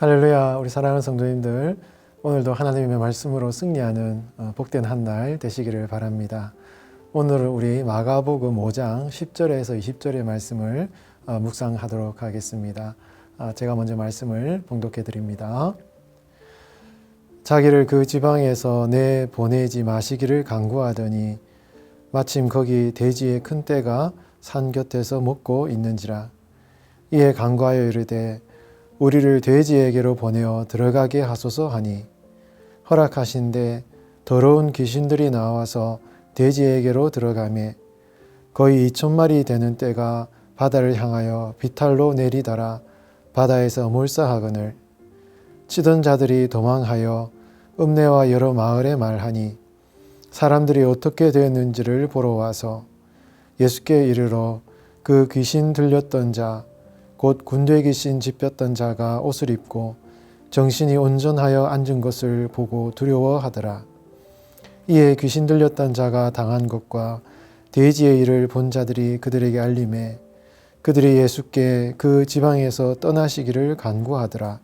할렐루야, 우리 사랑하는 성도님들, 오늘도 하나님의 말씀으로 승리하는 어, 복된 한 날 되시기를 바랍니다. 오늘은 우리 마가복음 5장 10절에서 20절의 말씀을 어, 묵상하도록 하겠습니다. 아, 제가 먼저 말씀을 봉독해 드립니다. 자기를 그 지방에서 내 보내지 마시기를 강구하더니 마침 거기 돼지의 큰 떼가 산 곁에서 먹고 있는지라 이에 강구하여 이르되 우리를 돼지에게로 보내어 들어가게 하소서 하니 허락하신데 더러운 귀신들이 나와서 돼지에게로 들어가매 거의 2천 마리 되는 떼가 바다를 향하여 비탈로 내리더라 바다에서 몰사하거늘 치던 자들이 도망하여 읍내와 여러 마을에 말하니 사람들이 어떻게 되었는지를 보러 와서 예수께 이르러 그 귀신 들렸던 자 곧 군대 귀신 집혔던 자가 옷을 입고 정신이 온전하여 앉은 것을 보고 두려워하더라. 이에 귀신 들렸던 자가 당한 것과 돼지의 일을 본 자들이 그들에게 알림해 그들이 예수께 그 지방에서 떠나시기를 간구하더라.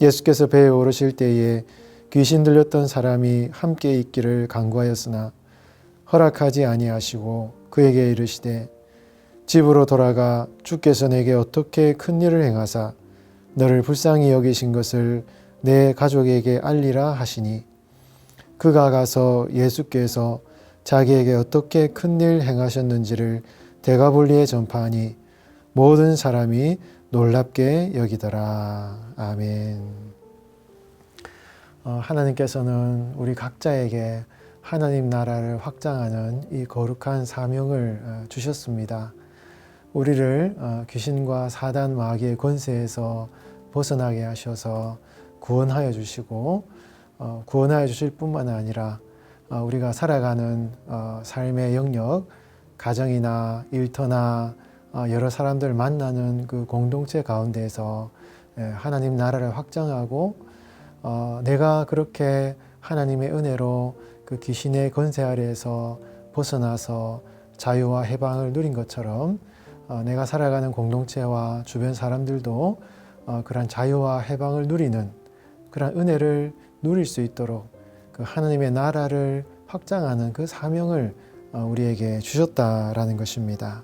예수께서 배에 오르실 때에 귀신 들렸던 사람이 함께 있기를 간구하였으나 허락하지 아니하시고 그에게 이르시되 집으로 돌아가 주께서 내게 어떻게 큰 일을 행하사 너를 불쌍히 여기신 것을 내 가족에게 알리라 하시니 그가 가서 예수께서 자기에게 어떻게 큰 일 행하셨는지를 대가볼리에 전파하니 모든 사람이 놀랍게 여기더라. 아멘. 어, 하나님께서는 우리 각자에게 하나님 나라를 확장하는 이 거룩한 사명을 어, 주셨습니다. 우리를 어, 귀신과 사단 마귀의 권세에서 벗어나게 하셔서 구원하여 주시고 어, 구원하여 주실 뿐만 아니라 어, 우리가 살아가는 어, 삶의 영역, 가정이나 일터나 어, 여러 사람들 만나는 그 공동체 가운데에서 예, 하나님 나라를 확장하고 어, 내가 그렇게 하나님의 은혜로 그 귀신의 권세 아래에서 벗어나서 자유와 해방을 누린 것처럼 어, 내가 살아가는 공동체와 주변 사람들도 어, 그러한 자유와 해방을 누리는 그러한 은혜를 누릴 수 있도록 그 하나님의 나라를 확장하는 그 사명을 어, 우리에게 주셨다라는 것입니다.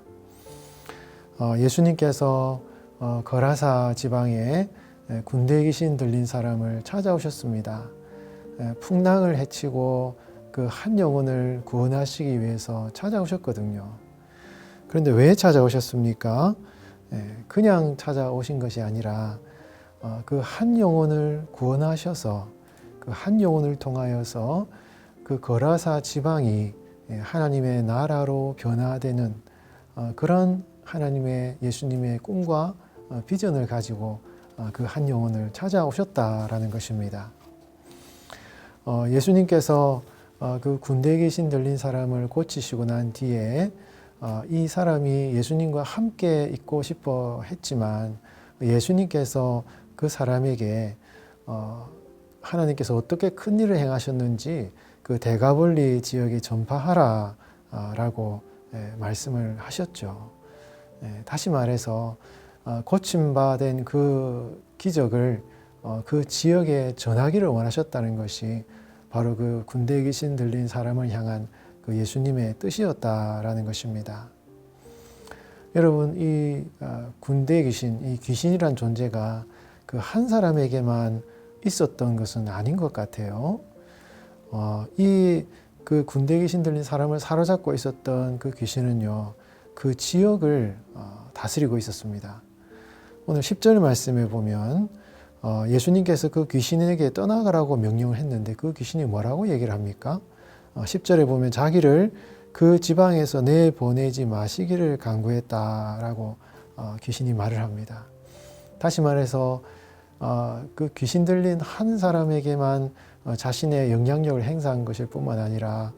어, 예수님께서 어, 거라사 지방에 에, 군대 귀신 들린 사람을 찾아오셨습니다. 에, 풍랑을 해치고 그 한 영혼을 구원하시기 위해서 찾아오셨거든요. 그런데 왜 찾아오셨습니까? 예, 그냥 찾아오신 것이 아니라 그 한 영혼을 구원하셔서 그 한 영혼을 통하여서 그 거라사 지방이 예, 하나님의 나라로 변화되는 어, 그런 하나님의 예수님의 꿈과 어, 비전을 가지고 어, 그한 영혼을 찾아오셨다라는 것입니다. 예수님께서 그 군대에 계신 들린 사람을 고치시고 난 뒤에 이 사람이 예수님과 함께 있고 싶어 했지만 예수님께서 그 사람에게 하나님께서 어떻게 큰 일을 행하셨는지 그 대가볼리 지역에 전파하라 라고 예, 말씀을 하셨죠. 예, 다시 말해서 어, 고침받은 그 기적을 어, 그 지역에 전하기를 원하셨다는 것이 바로 그 군대에 귀신 들린 사람을 향한 그 예수님의 뜻이었다라는 것입니다. 여러분 이 어, 군대 귀신, 이 귀신이란 존재가 그 한 사람에게만 있었던 것은 아닌 것 같아요. 어, 이그 군대 귀신 들린 사람을 사로잡고 있었던 그 귀신은요, 그 지역을 어, 다스리고 있었습니다. 오늘 10절 말씀에 보면 어, 예수님께서 그 귀신에게 떠나가라고 명령을 했는데 그 귀신이 뭐라고 얘기를 합니까? 어, 10절에 보면 자기를 그 지방에서 내보내지 마시기를 강구했다라고 어, 귀신이 말을 합니다. 다시 말해서 어, 그 귀신 들린 한 사람에게만 어, 자신의 영향력을 행사한 것일 뿐만 아니라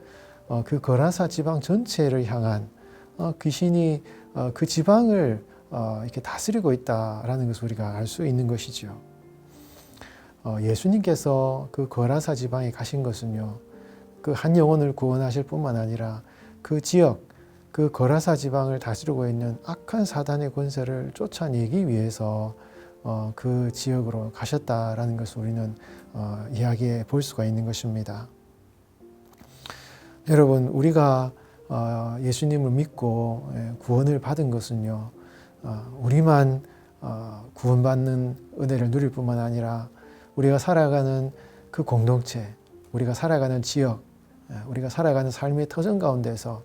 어, 그 거라사 지방 전체를 향한 어, 귀신이 어, 그 지방을 어, 이렇게 다스리고 있다라는 것을 우리가 알 수 있는 것이지요. 어, 예수님께서 그 거라사 지방에 가신 것은요, 그 한 영혼을 구원하실 뿐만 아니라 그 지역, 그 거라사 지방을 다스리고 있는 악한 사단의 권세를 쫓아내기 위해서 어, 그 지역으로 가셨다라는 것을 우리는 어, 이야기해 볼 수가 있는 것입니다. 여러분 우리가 어, 예수님을 믿고 예, 구원을 받은 것은요 어, 우리만 어, 구원받는 은혜를 누릴 뿐만 아니라 우리가 살아가는 그 공동체, 우리가 살아가는 지역, 예, 우리가 살아가는 삶의 터전 가운데서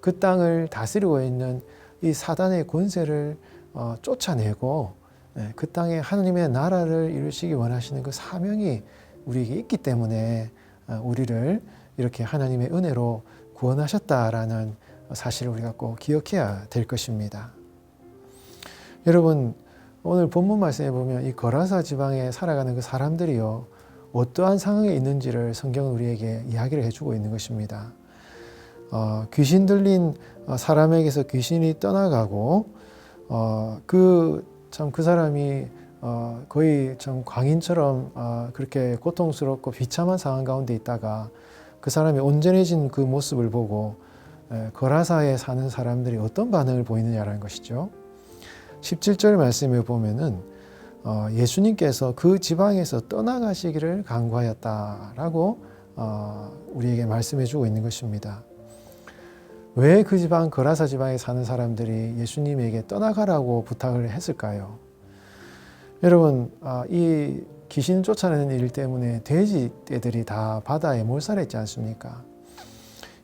그 땅을 다스리고 있는 이 사단의 권세를 어, 쫓아내고 예, 그 땅에 하나님의 나라를 이루시기 원하시는 그 사명이 우리에게 있기 때문에 어, 우리를 이렇게 하나님의 은혜로 구원하셨다라는 사실을 우리가 꼭 기억해야 될 것입니다. 여러분 오늘 본문 말씀에 보면 이 거라사 지방에 살아가는 그 사람들이요 어떠한 상황에 있는지를 성경은 우리에게 이야기를 해주고 있는 것입니다. 어, 귀신 들린 어, 사람에게서 귀신이 떠나가고 어, 그참 그 사람이 어, 거의 좀 광인처럼 어, 그렇게 고통스럽고 비참한 상황 가운데 있다가 그 사람이 온전해진 그 모습을 보고 에, 거라사에 사는 사람들이 어떤 반응을 보이느냐라는 것이죠. 17절 말씀에 보면은 어, 예수님께서 그 지방에서 떠나가시기를 강구하였다라고 어, 우리에게 말씀해주고 있는 것입니다. 왜 그 지방 거라사 지방에 사는 사람들이 예수님에게 떠나가라고 부탁을 했을까요? 여러분 아, 이 귀신 쫓아내는 일 때문에 돼지 떼들이 다 바다에 몰살했지 않습니까?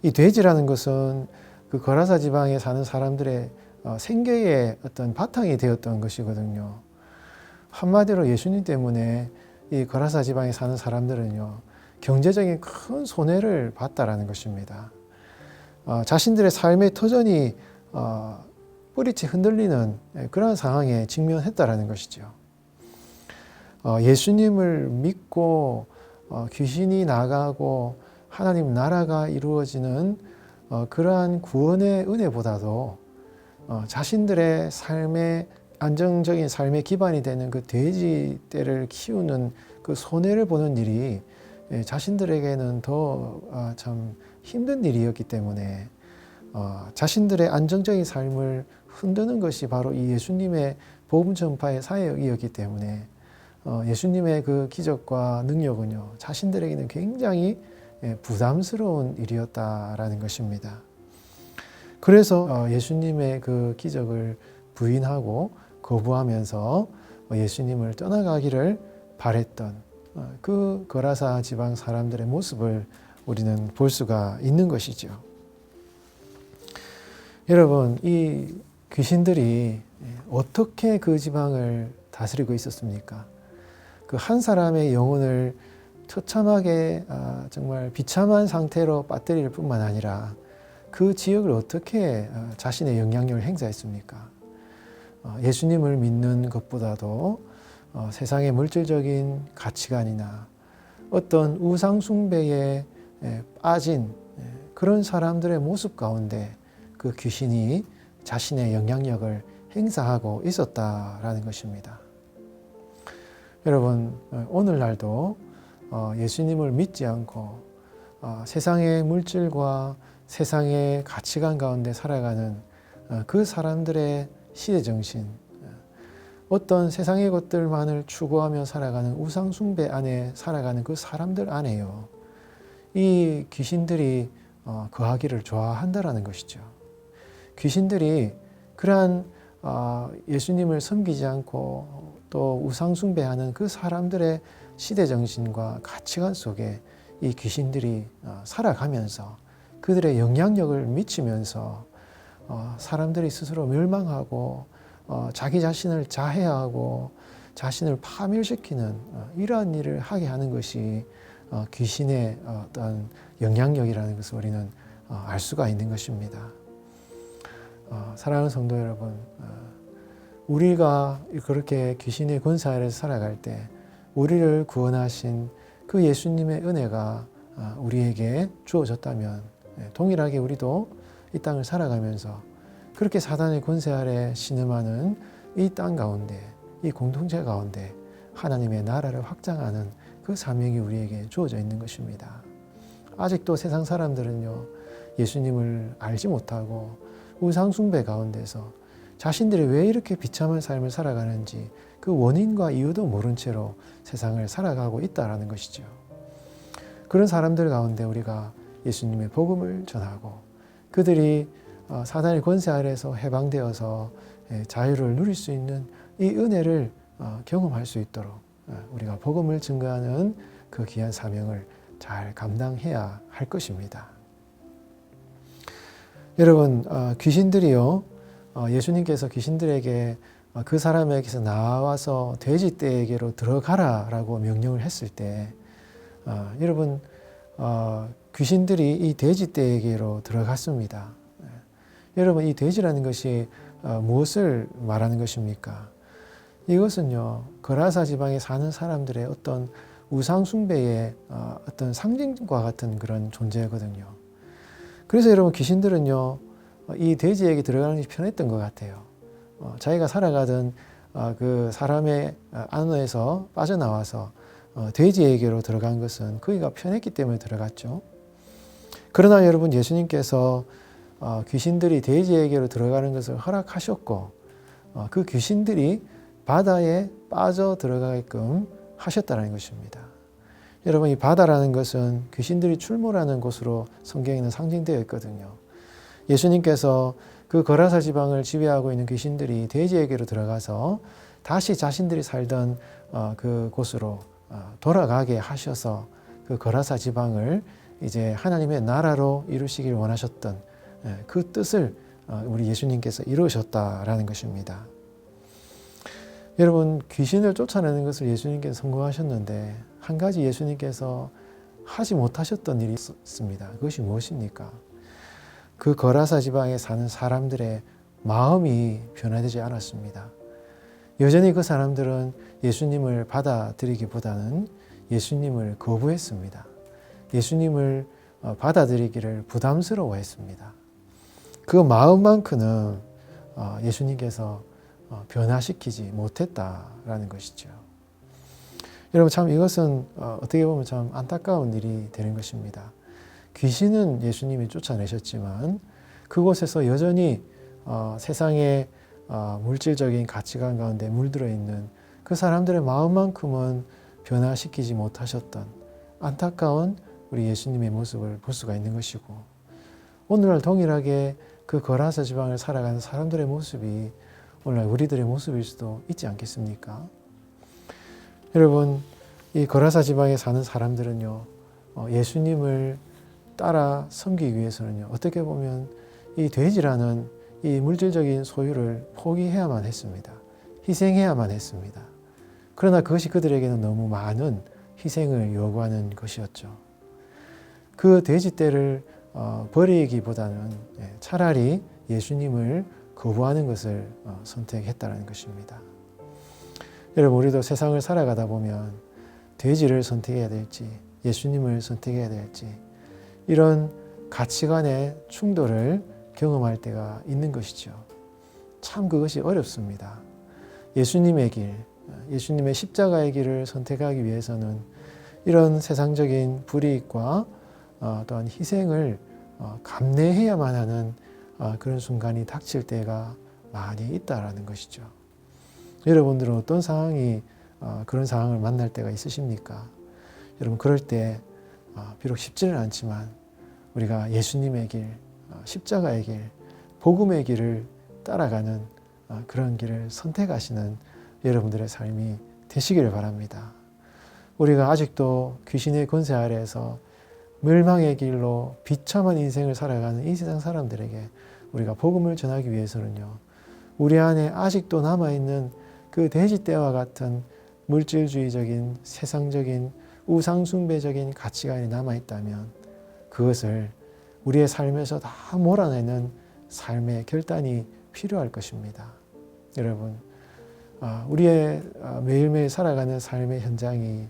이 돼지라는 것은 그 거라사 지방에 사는 사람들의 어, 생계의 어떤 바탕이 되었던 것이거든요. 한마디로 예수님 때문에 이 거라사 지방에 사는 사람들은요 경제적인 큰 손해를 봤다라는 것입니다. 어, 자신들의 삶의 터전이 어, 뿌리치 흔들리는 그런 상황에 직면했다라는 것이죠. 어, 예수님을 믿고 어, 귀신이 나가고 하나님 나라가 이루어지는 어, 그러한 구원의 은혜보다도 어, 자신들의 삶의 안정적인 삶의 기반이 되는 그 돼지 떼를 키우는 그 손해를 보는 일이 예, 자신들에게는 더 참 힘든 일이었기 때문에 어, 자신들의 안정적인 삶을 흔드는 것이 바로 이 예수님의 복음 전파의 사역이었기 때문에 어, 예수님의 그 기적과 능력은요 자신들에게는 굉장히 예, 부담스러운 일이었다라는 것입니다. 그래서 어, 예수님의 그 기적을 부인하고 거부하면서 예수님을 떠나가기를 바랬던 어, 그 거라사 지방 사람들의 모습을 우리는 볼 수가 있는 것이죠. 여러분, 이 귀신들이 어떻게 그 지방을 다스리고 있었습니까? 그 한 사람의 영혼을 처참하게 아, 정말 비참한 상태로 빠뜨릴 뿐만 아니라 그 지역을 어떻게 어, 자신의 영향력을 행사했습니까? 어, 예수님을 믿는 것보다도 어, 세상의 물질적인 가치관이나 어떤 우상숭배에 빠진 그런 사람들의 모습 가운데 그 귀신이 자신의 영향력을 행사하고 있었다라는 것입니다. 여러분, 오늘날도 예수님을 믿지 않고 세상의 물질과 세상의 가치관 가운데 살아가는 그 사람들의 시대 정신, 어떤 세상의 것들만을 추구하며 살아가는 우상숭배 안에 살아가는 그 사람들 안에요. 이 귀신들이 어, 거하기를 좋아한다라는 것이죠. 귀신들이 그러한 어, 예수님을 섬기지 않고 또 우상숭배하는 그 사람들의 시대 정신과 가치관 속에 이 귀신들이 어, 살아가면서 그들의 영향력을 미치면서 사람들이 스스로 멸망하고 자기 자신을 자해하고 자신을 파멸시키는 이러한 일을 하게 하는 것이 귀신의 어떤 영향력이라는 것을 우리는 알 수가 있는 것입니다. 어, 사랑하는 성도 여러분, 어, 우리가 그렇게 귀신의 권세 아래서 살아갈 때 우리를 구원하신 그 예수님의 은혜가 어, 우리에게 주어졌다면 예, 동일하게 우리도 이 땅을 살아가면서 그렇게 사단의 권세 아래 신음하는 이 땅 가운데 이 공동체 가운데 하나님의 나라를 확장하는 그 사명이 우리에게 주어져 있는 것입니다. 아직도 세상 사람들은요 예수님을 알지 못하고 우상숭배 가운데서 자신들이 왜 이렇게 비참한 삶을 살아가는지 그 원인과 이유도 모른 채로 세상을 살아가고 있다라는 것이죠. 그런 사람들 가운데 우리가 예수님의 복음을 전하고 그들이 어, 사단의 권세 아래서 해방되어서 예, 자유를 누릴 수 있는 이 은혜를 어, 경험할 수 있도록 어, 우리가 복음을 증거하는 그 귀한 사명을 잘 감당해야 할 것입니다. 여러분 어, 귀신들이요 어, 예수님께서 귀신들에게 어, 그 사람에게서 나와서 돼지 떼에게로 들어가라라고 명령을 했을 때 어, 여러분 어, 귀신들이 이 돼지 떼에게로 들어갔습니다. 예. 여러분 이 돼지라는 것이 어, 무엇을 말하는 것입니까? 이것은요 거라사 지방에 사는 사람들의 어떤 우상 숭배의 어, 어떤 상징과 같은 그런 존재거든요. 그래서 여러분 귀신들은요 어, 이 돼지에게 들어가는 것이 편했던 것 같아요. 어, 자기가 살아가던 어, 그 사람의 어, 안에서 빠져나와서 어, 돼지에게로 들어간 것은 그이가 편했기 때문에 들어갔죠. 그러나 여러분 예수님께서 어, 귀신들이 돼지에게로 들어가는 것을 허락하셨고 어, 그 귀신들이 바다에 빠져 들어가게끔 하셨다는 것입니다. 여러분 이 바다라는 것은 귀신들이 출몰하는 곳으로 성경에는 상징되어 있거든요. 예수님께서 그 거라사 지방을 지배하고 있는 귀신들이 돼지에게로 들어가서 다시 자신들이 살던 어, 그 곳으로 어, 돌아가게 하셔서 그 거라사 지방을 이제 하나님의 나라로 이루시길 원하셨던 예, 그 뜻을 어, 우리 예수님께서 이루셨다라는 것입니다. 여러분 귀신을 쫓아내는 것을 예수님께서 성공하셨는데 한 가지 예수님께서 하지 못하셨던 일이 있습니다. 그것이 무엇입니까? 그 거라사 지방에 사는 사람들의 마음이 변화되지 않았습니다. 여전히 그 사람들은 예수님을 받아들이기보다는 예수님을 거부했습니다. 예수님을 어, 받아들이기를 부담스러워했습니다. 그 마음만큼은 어, 예수님께서 어, 변화시키지 못했다라는 것이죠. 여러분 참 이것은 어떻게 보면 참 안타까운 일이 되는 것입니다. 귀신은 예수님이 쫓아내셨지만 그곳에서 여전히 세상의 물질적인 가치관 가운데 물들어 있는 그 사람들의 마음만큼은 변화시키지 못하셨던 안타까운 우리 예수님의 모습을 볼 수가 있는 것이고 오늘날 동일하게 그 거라사 지방을 살아가는 사람들의 모습이 오늘날 우리들의 모습일 수도 있지 않겠습니까? 여러분 이 거라사 지방에 사는 사람들은요 어, 예수님을 따라 섬기기 위해서는요 어떻게 보면 이 돼지라는 이 물질적인 소유를 포기해야만 했습니다. 희생해야만 했습니다. 그러나 그것이 그들에게는 너무 많은 희생을 요구하는 것이었죠. 그 돼지떼를 어, 버리기보다는 예, 차라리 예수님을 거부하는 것을 어, 선택했다는 것입니다. 여러분 우리도 세상을 살아가다 보면 돼지를 선택해야 될지 예수님을 선택해야 될지 이런 가치관의 충돌을 경험할 때가 있는 것이죠. 참 그것이 어렵습니다. 예수님의 길, 예수님의 십자가의 길을 선택하기 위해서는 이런 세상적인 불이익과 어, 또한 희생을 어, 감내해야만 하는 어, 그런 순간이 닥칠 때가 많이 있다라는 것이죠. 여러분들은 어떤 상황이 그런 상황을 만날 때가 있으십니까? 여러분 그럴 때 비록 쉽지는 않지만 우리가 예수님의 길, 십자가의 길, 복음의 길을 따라가는 그런 길을 선택하시는 여러분들의 삶이 되시기를 바랍니다. 우리가 아직도 귀신의 권세 아래에서 멸망의 길로 비참한 인생을 살아가는 이 세상 사람들에게 우리가 복음을 전하기 위해서는요. 우리 안에 아직도 남아있는 그 돼지 떼와 같은 물질주의적인 세상적인 우상숭배적인 가치관이 남아있다면 그것을 우리의 삶에서 다 몰아내는 삶의 결단이 필요할 것입니다. 여러분, 아, 우리의 아, 매일매일 살아가는 삶의 현장이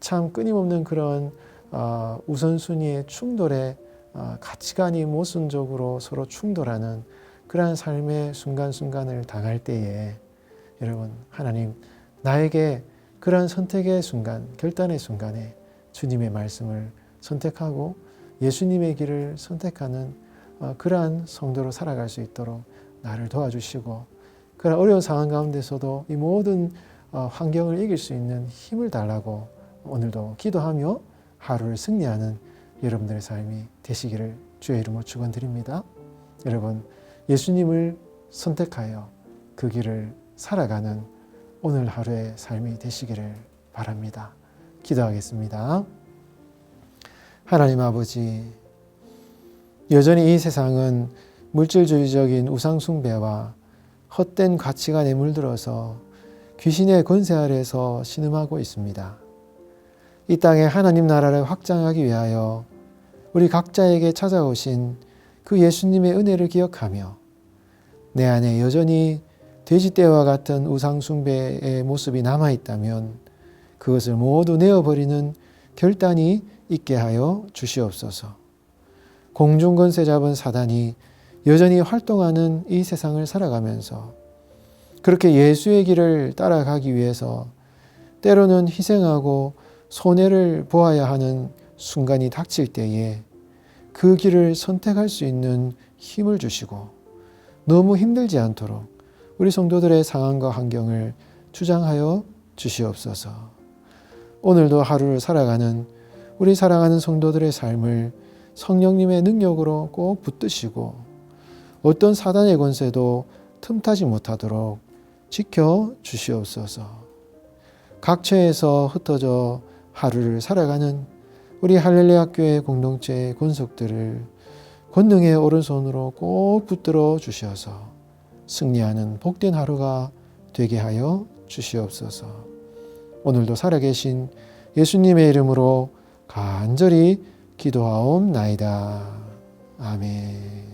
참 끊임없는 그런 아, 우선순위의 충돌에 가치관이 모순적으로 서로 충돌하는 그러한 삶의 순간순간을 당할 때에 여러분 하나님 나에게 그러한 선택의 순간 결단의 순간에 주님의 말씀을 선택하고 예수님의 길을 선택하는 그러한 성도로 살아갈 수 있도록 나를 도와주시고 그런 어려운 상황 가운데서도 이 모든 어, 환경을 이길 수 있는 힘을 달라고 오늘도 기도하며 하루를 승리하는 여러분들의 삶이 되시기를 주의 이름으로 축원드립니다. 여러분 예수님을 선택하여 그 길을 살아가는 오늘 하루의 삶이 되시기를 바랍니다. 기도하겠습니다. 하나님 아버지, 여전히 이 세상은 물질주의적인 우상숭배와 헛된 가치관에 물들어서 귀신의 권세 아래서 신음하고 있습니다. 이 땅에 하나님 나라를 확장하기 위하여 우리 각자에게 찾아오신 그 예수님의 은혜를 기억하며 내 안에 여전히 돼지떼와 같은 우상숭배의 모습이 남아있다면 그것을 모두 내어버리는 결단이 있게 하여 주시옵소서. 공중권세 잡은 사단이 여전히 활동하는 이 세상을 살아가면서 그렇게 예수의 길을 따라가기 위해서 때로는 희생하고 손해를 보아야 하는 순간이 닥칠 때에 그 길을 선택할 수 있는 힘을 주시고 너무 힘들지 않도록 우리 성도들의 상황과 환경을 주장하여 주시옵소서. 오늘도 하루를 살아가는 우리 사랑하는 성도들의 삶을 성령님의 능력으로 꼭 붙드시고 어떤 사단의 권세도 틈타지 못하도록 지켜 주시옵소서. 각처에서 흩어져 하루를 살아가는 우리 할렐루야 교회 공동체의 권속들을 권능의 오른손으로 꼭 붙들어 주셔서 승리하는 복된 하루가 되게 하여 주시옵소서. 오늘도 살아계신 예수님의 이름으로 간절히 기도하옵나이다. 아멘.